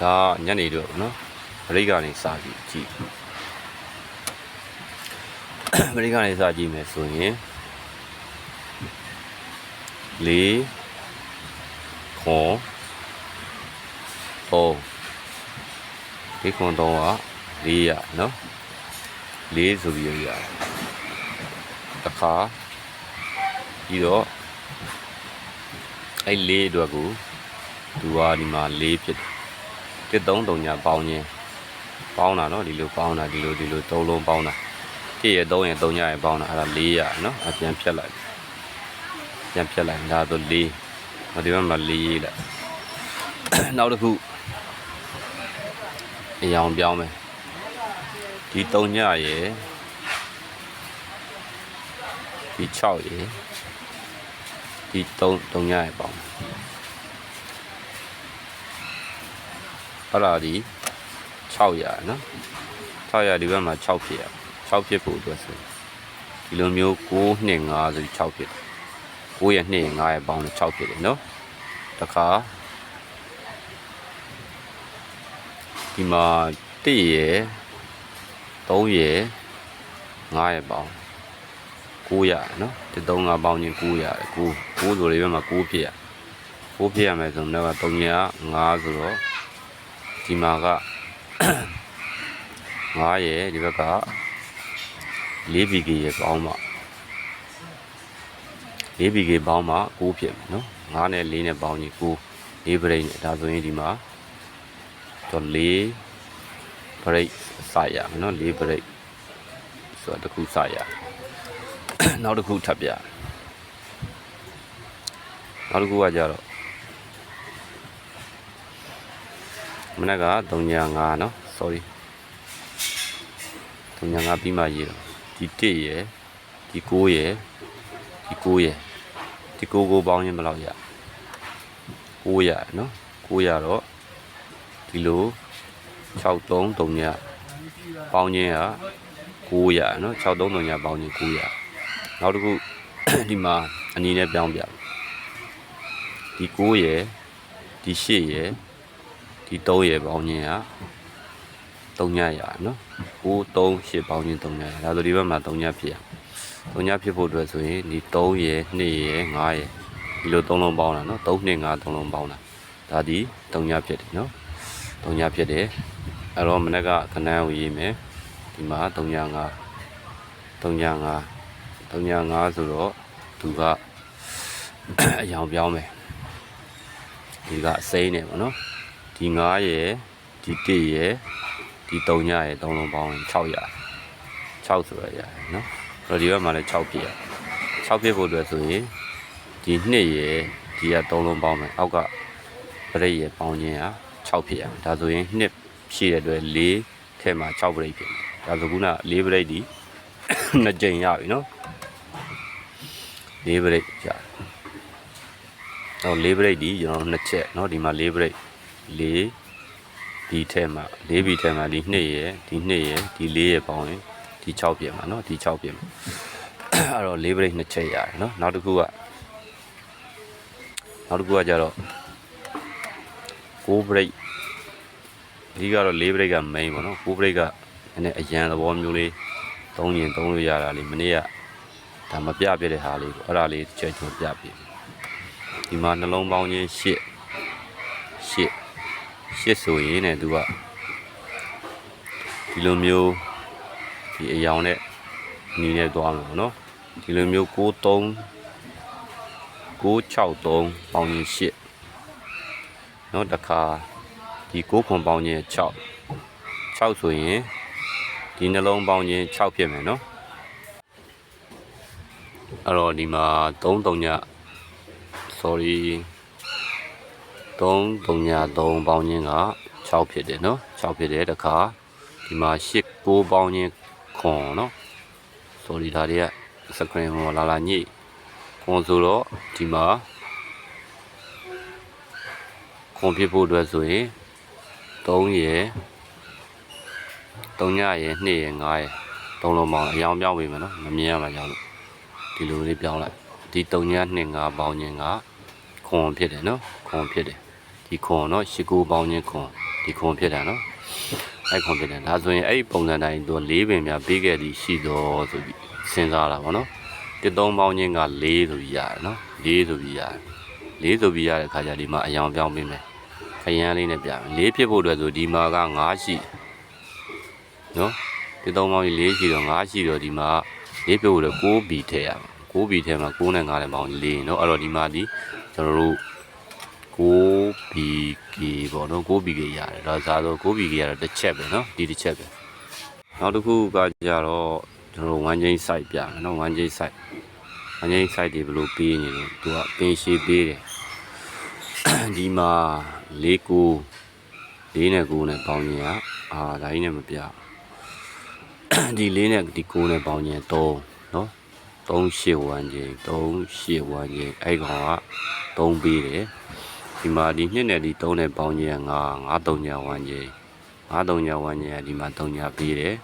ဒါညနေတော့နော်အရိတ်ကနေစကြည့်ကြည့်အရိတ်ကနေစကြည့်မယ်ဆိုရင်လေးခွန်သုံးလေးခွန်သုံးက400နော်4ဆိုပြီးရရတယ်တစ်ခါပြီးတော့အဲ့လေးအတွက်ကိုသူကဒီမှာ၄ဖြစ်တယ် တစ်သုံးတုံညာပေါင်းခြင်းပေါင်းတာเนาะဒီလိုပေါင်းတာဒီလိုဒီလိုသုံးလုံးပေါင်းတာတစ်ရသုံးရသုံးညရပေါင်းတာအဲ့ဒါ400เนาะအပြန်ဖြတ်လိုက်ပြန်ဖြတ်လိုက်ဒါဆို4ဟောဒီဘက်မှာ4ရေးလိုက်နောက်တစ်ခုအရောင်ပြောင်းမယ်ဒီ3ညရယ်ဒီ6ရယ်ဒီ3 3ညရယ်ပေါင်း အဲ့ဒါဒီ600နော်600ဒီဘက်မှာ6ဖြစ်ရ6ဖြစ်ဖို့အတွက်ဆိုဒီလိုမျိုး9နှစ်5ဆို6ဖြစ်9ရက်2 5ရက်ပေါင်းနဲ့6ဖြစ်တယ်နော်တခါဒီမှာ1ရယ်3ရယ်5ရက်ပေါင်း900နော်ဒီ3 5ပေါင်းချင်း900 9 9ဆိုလေးဘက်မှာ9ဖြစ်ရ9ဖြစ်ရမယ်ဆိုတော့3ည5ဆိုတော့ ဒီမှာက9ရယ်ဒီဘက်က4 BK ရယ်ပေါင်းမှာ4 BK ပေါင်းမှာ9ဖြစ်မယ်နော်9နဲ့4နဲ့ပေါင်းရင်9 4ဘရိတ်နဲ့ဒါဆိုရင်ဒီမှာတော့4ဘရိတ်စရမယ်နော်4ဘရိတ်ဆိုတော့တစ်ခုစရနောက်တစ်ခုထပ်ပြနောက်တစ်ခုကကြတော့ မနက်က305နော် sorry 305ပြီးမှရေးတော့ဒီ1ရယ်ဒီ9ရယ်ဒီ9ရယ်ဒီ9ကိုပေါင်းရင်ဘယ်လောက်ရ9ရနော်900တော့ဒီလို63 3ညပေါင်းခြင်းက900နော်63 3ညပေါင်းခြင်း900နောက်တစ်ခုဒီမှာအနည်းနဲ့ပြောင်းပြဒီ9ရယ်ဒီ8ရယ် ဒီ3ရယ်ပေါင်းခြင်းက3ညရနော်9 3 8ပေါင်းခြင်း3ညရဒါဆိုဒီဘက်မှာ3ညဖြစ်ရ3ညဖြစ်ဖို့အတွက်ဆိုရင်ဒီ3ရယ်2ရယ်5ရယ်ဒီလို3လုံးပေါင်းတာနော်3 2 5 3လုံးပေါင်းတာဒါဒီ3ညဖြစ်တယ်နော်3ညဖြစ်တယ်အဲ့တော့မနေ့ကခဏကိုရေးမယ်ဒီမှာ3ည5 3ည5 3ည5ဆိုတော့သူကအယောင်ပြောင်းမယ်ဒီကအစိမ့်နေပါနော် ဒီ9ရယ်ဒီ1ရယ်ဒီ3ညရယ်3လုံးပေါင်းရင်600 6ဆိုရရတယ်နော်အဲ့တော့ဒီဘက်မှာလည်း6ပြည့်ရ6ပြည့်ဖို့အတွက်ဆိုရင်ဒီ2ရယ်ဒီက3လုံးပေါင်းမယ်အောက်ကပရိတ်ရယ်ပေါင်းခြင်းက6ဖြစ်ရဒါဆိုရင်2ရှိတဲ့အတွက်4ထဲမှာ6ပရိတ်ဖြစ်ဒါဆိုခုန4ပရိတ်ဒီနှစ်ကြိမ်ရပြီနော်4ပရိတ်ရတယ်တော့4ပရိတ်ဒီကျွန်တော်နှစ်ချက်เนาะဒီမှာ4ပရိတ် 4ဒီထဲမှာ4ဘီထဲမှာဒီ2ရယ်ဒီ2ရယ်ဒီ4ရယ်ပေါင်းရင်ဒီ6ပြင်မှာเนาะဒီ6ပြင်မှာအဲ့တော့4ပရိတ်နှစ်ချက်ရတယ်เนาะနောက်တစ်ခုကနောက်တစ်ခုကကြတော့6ပရိတ်အဓိကတော့4ပရိတ်က main ပေါ့နော်6ပရိတ်ကနည်းနည်းအရန်သဘောမျိုးလေးသုံးရင်သုံးလို့ရတာလေးမနေ့ကဒါမပြပြတဲ့ဟာလေးပေါ့အဲ့ဒါလေးတစ်ချက်ချိုးပြပြဒီမှာနှလုံးပေါင်းချင်း8 8 8ဆိုရင်ねသူကဒီလိုမျိုးဒီအယောင်နဲ့နီးနဲ့သွားမှာပေါ့နော်ဒီလိုမျိုး63 663ပေါင်းရင်8เนาะတစ်ခါဒီ6ခွန်ပေါင်းရင်6 6ဆိုရင်ဒီနှလုံးပေါင်းရင်6ဖြစ်မယ်เนาะအဲ့တော့ဒီမှာ3 3ည sorry 3 3 3ပေါင်းခြင်းက6ဖြစ်တယ်နော်6ဖြစ်တယ်တခါဒီမှာ8 9ပေါင်းခြင်းခွန်နော် sorry ဒါတွေက screen ဟောလာလာညိခွန်ဆိုတော့ဒီမှာခွန်ဖြစ်ဖို့အတွက်ဆိုရင်3ရယ်3ညရယ်2ရယ်5ရယ်သုံးလုံးပေါင်းအယောင်ပြောင်းပြီမယ်နော်မမြင်ရမှာကြောက်လို့ဒီလိုလေးပြောင်းလိုက်ဒီ3ည2 5ပေါင်းခြင်းက ခွန်ဖြစ်တယ်เนาะခွန်ဖြစ်တယ်ဒီခွန်เนาะ19ပေါင်းခြင်းခွန် ဒီခွန်ဖြစ်တာနော်အဲ့ခွန်ဖြစ်တယ်ဒါဆိုရင်အဲ့ဒီပုံစံတိုင်းသူ၄ပင်များပေးခဲ့သည်ရှိတော်ဆိုပြီးစဉ်းစားတာဗောနော်တစ်သုံးပေါင်းချင်းက၄ဆိုပြီးရတယ်နော်၄ဆိုပြီးရတယ်၄ဆိုပြီးရတဲ့ခါကျဒီမှာအယောင်ပြောင်းပေးမယ်ခရမ်းလေးနဲ့ပြမယ်၄ဖြစ်ဖို့အတွက်ဆိုဒီမှာက9ရှိနော်တစ်သုံးပေါင်းကြီး၄ရှိတော့9ရှိတော့ဒီမှာ၄ဖြစ်ဖို့အတွက်6ဘီထည့်ရမယ်6ဘီထဲမှာ9နဲ့9နဲ့ပေါင်း4နော်အဲ့တော့ဒီမှာဒီ ကျွန်တော်တို့ 6BK ပေါ့နော် 6BK ရတယ်ဒါစားတော့ 6BK ကတော့တစ်ချက်ပဲနော်ဒီတစ်ချက်ပဲနောက်တစ်ခုကကြတော့ကျွန်တော်တို့ one chain site ပြမယ်နော် one chain site one chain site တွေဘယ်လိုပေးနေလို့သူကပင်ရှည်ပေးတယ်ဒီမှာ၄ကို၄နဲ့9နဲ့ပေါင်းရင်ကအာဒါကြီးနဲ့မပြဒီ၄နဲ့ဒီ9နဲ့ပေါင်းရင်3 နော်3ရှစ်ဝမ်းချင်း3ရှစ်ဝမ်းချင်းအဲ့ကောင်က3ပေးတယ် ဒီမှာဒီနှစ်နဲ့ဒီ3နဲ့ပေါင်းခြင်းက9 9 3ညာဝန်းခြင်း9 3ညာဝန်းခြင်းကဒီမှာ3ညာပေးတယ်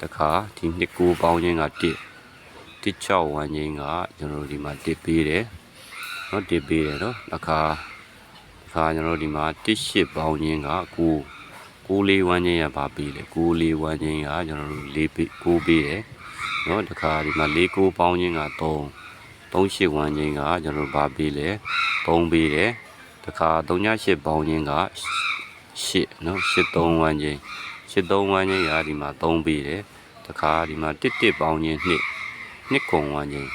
တခါဒီနှစ်ကိုပေါင်းခြင်းက1 1 6ဝန်းခြင်းကကျွန်တော်တို့ဒီမှာ1ပေးတယ်เนาะ1ပေးတယ်เนาะတခါတခါကျွန်တော်တို့ဒီမှာ1 8ပေါင်းခြင်းက9 9လေးဝန်းခြင်းကဘာပေးလဲ9လေးဝန်းခြင်းကကျွန်တော်တို့4ပေး9ပေးတယ် နော်တခါဒီမှာ၄ကိုပေါင်းခြင်းက3 381ခြင်းကကျွန်တော်ဘာပေးလဲ3ပေးတယ်တခါ38ပေါင်းခြင်းက8နော်831ခြင်း831ခြင်းကဒီမှာ3ပေးတယ်တခါဒီမှာ11ပေါင်းခြင်း2 201ခြင်း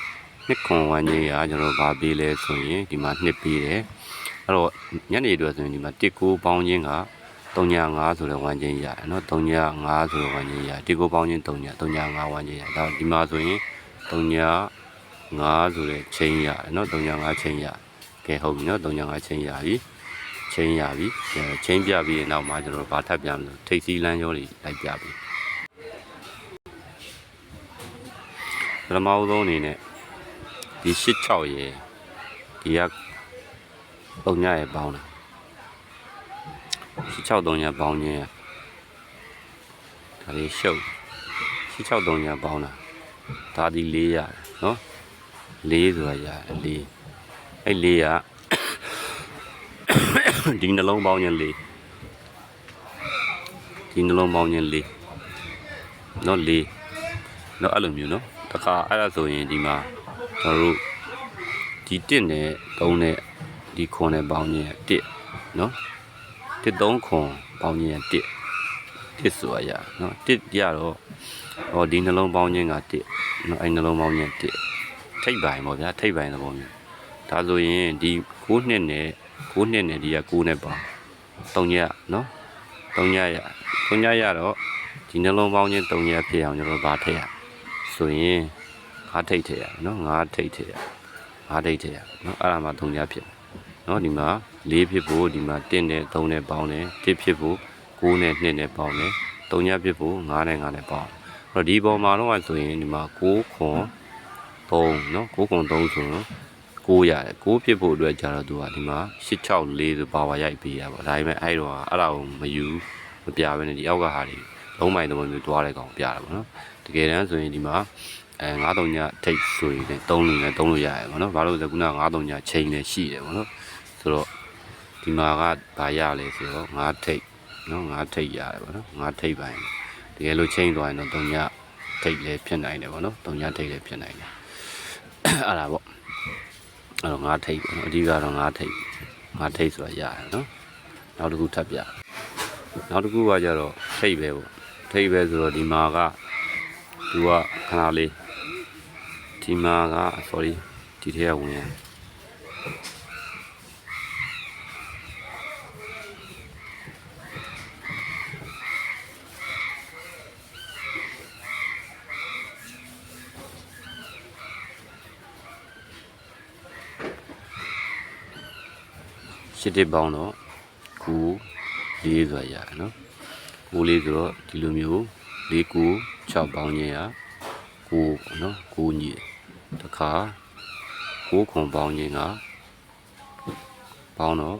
201ခြင်းကကျွန်တော်ဘာပေးလဲဆိုရင်ဒီမှာ2ပေးတယ်အဲ့တော့ညနေအတွက်ဆိုရင်ဒီမှာ19ပေါင်းခြင်းက8 35ဆိုတဲ့ဝန်းခြင်းရတယ်နော်35ဆိုတဲ့ဝန်းခြင်းရ19ပေါင်းခြင်း3 35ဝန်းခြင်းရဒါဒီမှာဆိုရင်35ဆိုတဲ့ချိန်ရတယ်နော်35ချိန်ရတယ်ကဲဟုတ်ပြီနော်305ချင်းရပြီချင်းရပြီအဲချင်းပြပြီးရင်နောက်မှာကျွန်တော်တို့ဗာထပ်ပြမလို့ထိတ်စီလမ်းကျောတွေလိုက်ပြပြီပထမဦးဆုံးအနေနဲ့ဒီ86ရေဒီက3ညရေပေါင်းတာ 86 3ညပေါင်းခြင်းဒါလေးရှုပ်86 3ညပေါင်းတာဒါဒီ4ရတယ်နော်4ဆိုတာရတယ်4အဲ့လေးကဒီနှလုံးပေါင်းခြင်းလေးဒီနှလုံးပေါင်းခြင်းလေးနော်လေးနော်အဲ့လိုမျိုးနော်တခါအဲ့ဒါဆိုရင်ဒီမှာကျွန်တော်တို့ဒီ1နဲ့3နဲ့ဒီခွန်နဲ့ပေါင်းခြင်း1နော် 1 3ခွန်ပေါင်းခြင်း1 1ဆိုရရနော်1ရတော့ဟောဒီနှလုံးပေါင်းခြင်းက1နော်အဲ့နှလုံးပေါင်းခြင်း1ထိပ်ပိုင်းပေါ့ဗျာထိပ်ပိုင်းသဘောမျိုးဒါဆိုရင်ဒီ6နှစ်နဲ့6နှစ်နဲ့ဒီက6နဲ့ပါ3ညနော်3ညရ3ညရတော့ဒီနှလုံးပေါင်းချင်း3ညဖြစ်အောင်ကျွန်တော်ဗာထည့်ရဆိုရင်5ထိတ်ထည့်ရနော်5ထိတ်ထည့်ရ5ထိတ်ထည့်ရနော်အဲ့ဒါမှ3ညဖြစ်နော်ဒီမှာ 4ဖြစ်ဖို့ဒီမှာ1နဲ့3နဲ့ပေါင်းတယ်1ဖြစ်ဖို့6နဲ့2နဲ့ပေါင်းတယ်3ညဖြစ်ဖို့5နဲ့5နဲ့ပေါင်းအဲ့တော့ဒီပေါ်မှာတော့ဆိုရင်ဒီမှာ6ခွန်3နော်6ခွန်3ဆိုတော့6ရတယ်6ဖြစ်ဖို့အတွက်ကြာတော့သူကဒီမှာ664ဆိုပါဝါရိုက်ပေးရပါဒါပေမဲ့အဲ့တော့အဲ့ဒါကိုမယူမပြဘဲနဲ့ဒီအောက်ကဟာတွေလုံးမိုင်သဘောမျိုးတွားတဲ့ကောင်ပြတာပေါ့နော်တကယ်တမ်းဆိုရင်ဒီမှာအဲ93ညထိတ်ဆိုရင်လည်း3လို့လည်း3လို့ရတယ်ပေါ့နော်ဘာလို့လဲခုန93ညချိန်လည်းရှိတယ်ပေါ့နော်ဆိုတော့ ဒီမှာကဘာရလဲဆိုတော့9ထိတ်နော်9ထိတ်ရတယ်ပေါ့နော်9ထိတ်ပိုင်းတကယ်လို့ချိန်သွားရင်တော့3ညထိတ်လည်းဖြစ်နိုင်တယ်ပေါ့နော်3ညထိတ်လည်းဖြစ်နိုင်တယ်အဲ့ဒါပေါ့အဲ့တော့ငါးထိပ်ပေါ့နော်အဓိကတော့ငါးထိပ်ငါးထိပ်ဆိုတာရတယ်နော်နောက်တစ်ခုထပ်ပြနောက်တစ်ခုကကြတော့ထိပ်ပဲပေါ့ထိပ်ပဲဆိုတော့ဒီမှာကသူကခဏလေးဒီမှာက sorry ဒီထဲကဝင်ရ ရှစ်တစ်ပေါင်းတော့9 4ဆိုတာရတယ်နော်9လေးဆိုတော့ဒီလိုမျိုး4 9 6ပေါင်းခြင်းရ9ပေါ့နော်9ညီတခါ9ခွန်ပေါင်းခြင်းကပေါင်းတော့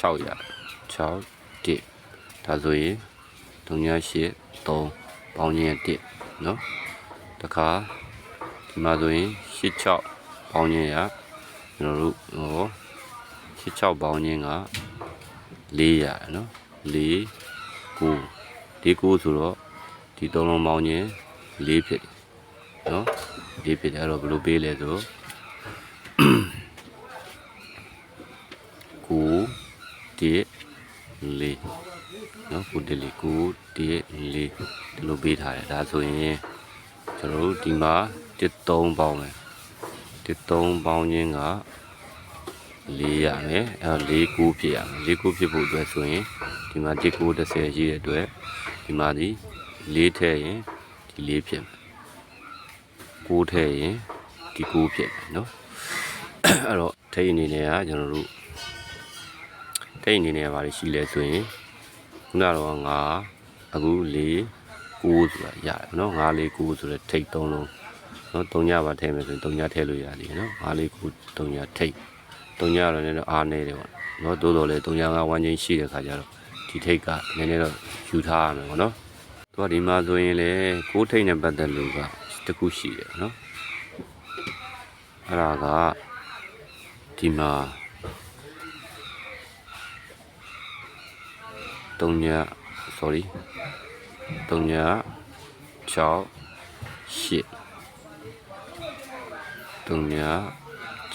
6ရ6 1ဒါဆိုရင်38 3ပေါင်းခြင်း1နော်တခါဒီမှာဆိုရင်86ပေါင်းခြင်းရကျွန်တော်တို့ဟော 86ပေါင်းခြင်းက400ရယ်နော်ကိုဒီကိုဆိုတော့ဒီသုံးလုံးပေါင်းခြင်း၄ဖြစ်တယ်နော်၄ဖြစ်တယ်အဲ့တော့ဘယ်လိုပေးလဲဆိုကိုဒီလေးနော်ကိုဒီလေးကိုဒီလေးဒီလိုပေးထားတယ်ဒါဆိုရင်ကျွန်တော်တို့ဒီမှာတစ်သုံးပေါင်းမယ်တစ်သုံးပေါင်းခြင်းက ၄ရမယ်အဲ့တော့၄ကိုဖြစ်ရမယ်၄ကိုဖြစ်ဖို့အတွက်ဆိုရင်ဒီမှာတစ်ကို30ရှိတဲ့အတွက်ဒီမှာဒီ၄ထည့်ရင်ဒီ၄ဖြစ်မယ်ကိုထည့်ရင်ဒီကိုဖြစ်မယ်နော်အဲ့တော့ထိတ်အနေနဲ့ကကျွန်တော်တို့ထိတ်အနေနဲ့ကဘာတွေရှိလဲဆိုရင်ခုနကတော့ငါအခု၄ကိုဆိုတာရတယ်နော်၅၄ကိုဆိုတဲ့ထိတ်သုံးလုံးနော်၃ညပါထည့်မယ်ဆိုရင်၃ညထည့်လို့ရတယ်နော်၅၄ကို၃ညထိတ် တုံညာတော့လည်းအားနေတယ်ပေါ့နော်တိုးတော်လည်းတုံညာကဝမ်းချင်းရှိတဲ့ခါကျတော့ဒီထိတ်ကနည်းနည်းတော့ယူထားရမယ်ပေါ့နော်သူကဒီမှာဆိုရင်လေကိုးထိတ်နဲ့ပတ်သက်လို့ကတခုရှိတယ်နော်အဲ့ဒါကဒီမှာတုံညာ sorry တုံညာ6ရှစ်တုံညာ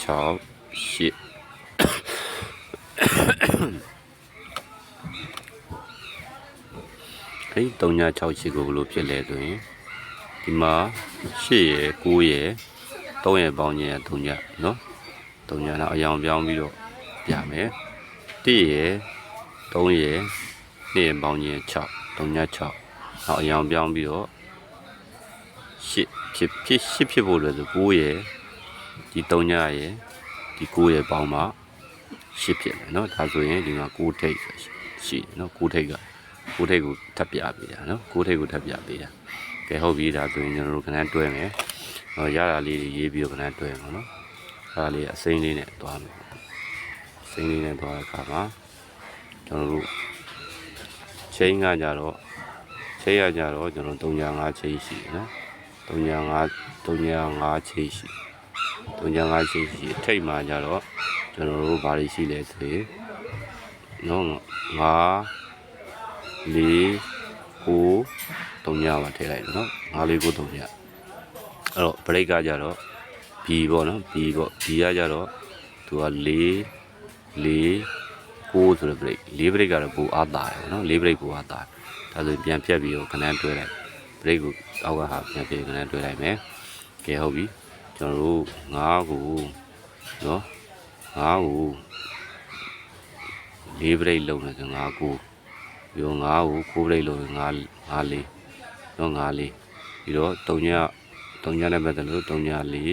6ရှစ်ဲ့3968ကိုဘယ်လိုဖြစ်လဲဆိုရင်ဒီမှာ8ရယ်9ရယ်3ရယ်ပေါင်းခြင်းရ3ညเนาะ3ညတော့အယောင်ပြောင်းပြီးတော့ပြမယ်1ရယ်3ရယ်2ရယ်ပေါင်းခြင်း6 3ည6တော့အယောင်ပြောင်းပြီးတော့8ဖြစ်ဖြစ်8ဖြစ်ဖို့လို့ဆို9ရယ်ဒီ3ညရယ်ဒီ9ရယ်ပေါင်းမှာ ရှစ်ဖြစ်မယ်เนาะဒါဆိုရင်ဒီမှာ9ထိပ်ရှိတယ်เนาะ9ထိပ်က9ထိပ်ကိုထပ်ပြပေးတာเนาะ9ထိပ်ကိုထပ်ပြပေးတာကဲဟုတ်ပြီဒါဆိုရင်ကျွန်တော်တို့ခဏတွဲမယ်ဟောရတာလေးတွေရေးပြီးတော့ခဏတွဲမှာเนาะအဲ့ဒါလေးအစိမ့်လေးနဲ့သွားမယ်အစိမ့်လေးနဲ့သွားတဲ့အခါမှာကျွန်တော်တို့ချိန်ကကြတော့ ချိတ်ရကြတော့ကျွန်တော်305ချိတ်ရှိတယ်နော်305 305ချိတ်ရှိ305ချိတ်ရှိထိတ်မှာကြတော့ ကျွန်တော်တို့ဘာတွေရှိလဲဆိုရင်နော်5 4 9 3ညပါထည့်လိုက်တယ်နော်5 4 9 3ညအဲ့တော့ break ကကြတော့ B ပေါ့နော် B ပေါ့ B ကကြတော့သူက4 4 9ဆိုတဲ့ break 4 break ကတော့ပူအားတာတယ်နော်4 break ပူအားတာတယ်ဒါဆိုပြန်ဖြတ်ပြီးတော့ခဏတွဲလိုက် break ကိုအောက်ကဟာပြန်ဖြတ်ခဏတွဲလိုက်မယ်ကဲဟုတ်ပြီကျွန်တော်တို့9ကိုနော် 9ကို4 break လုံးတယ်ဆို9ကိုပြီးတော့9ကို9 break လုံး9 9 4နော်9 4ပြီးတော့3ည3ညနဲ့ပတ်သက်လို့3ည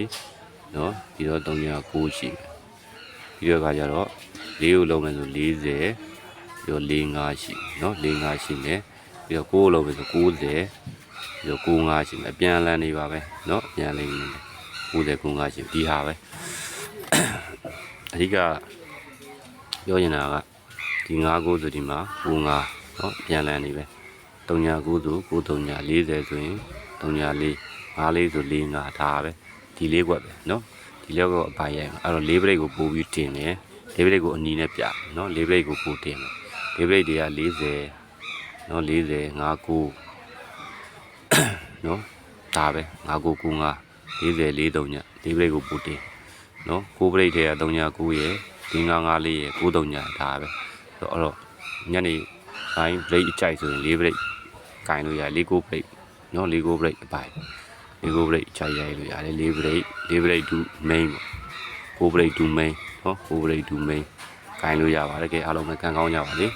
4နော်ပြီးတော့3ည9ရှိမယ်ပြီးတော့ခါကျတော့၄ကိုလုံးမယ်ဆို40ပြီးတော့၄5ရှိเนาะ၄5ရှိမယ်ပြီးတော့9ကိုလုံးမယ်ဆို90ပြီးတော့9 5ရှိမယ်အပြန်လန်းနေပါပဲเนาะပြန်လိမ့်မယ်90 9 5ရှိဒီဟာပဲ အဓိကပြောချင်တာကဒီ9ကိုဆိုဒီမှာ9နော်ပြန်လန်နေပဲ39ကိုဆို9 39 40ဆိုရင်39 4 54ဆို4 5ဒါပဲဒီလေးကွက်ပဲနော်ဒီလေးကွက်အပိုင်ရိုက်မှာအဲ့တော့လေးဘရိတ်ကိုပို့ပြီးတင်တယ်လေးဘရိတ်ကိုအနီနဲ့ပြနော်လေးဘရိတ်ကိုပို့တင်တယ်လေးဘရိတ်တွေက40နော်40 59နော်ဒါပဲ59 95 40 43ညလေးဘရိတ်ကိုပို့တင် နော်ကိုပရိတ်ထဲက39ရယ်954ရယ်93ညာဒါပဲဆိုတော့အဲ့တော့ညနေတိုင်း break အကြိုက်ဆိုရင်၄ break ကင်လို့ရ၄ကို break နော်၄ကို break အပိုင်၄ကို break အကြိုက်ရိုက်လို့ရတယ်၄ break ၄ break 2 main ပေါ့ကို break 2 main နော်ကို break 2 main ကင်လို့ရပါတယ်ကဲအားလုံးပဲခံကောင်းကြပါလေ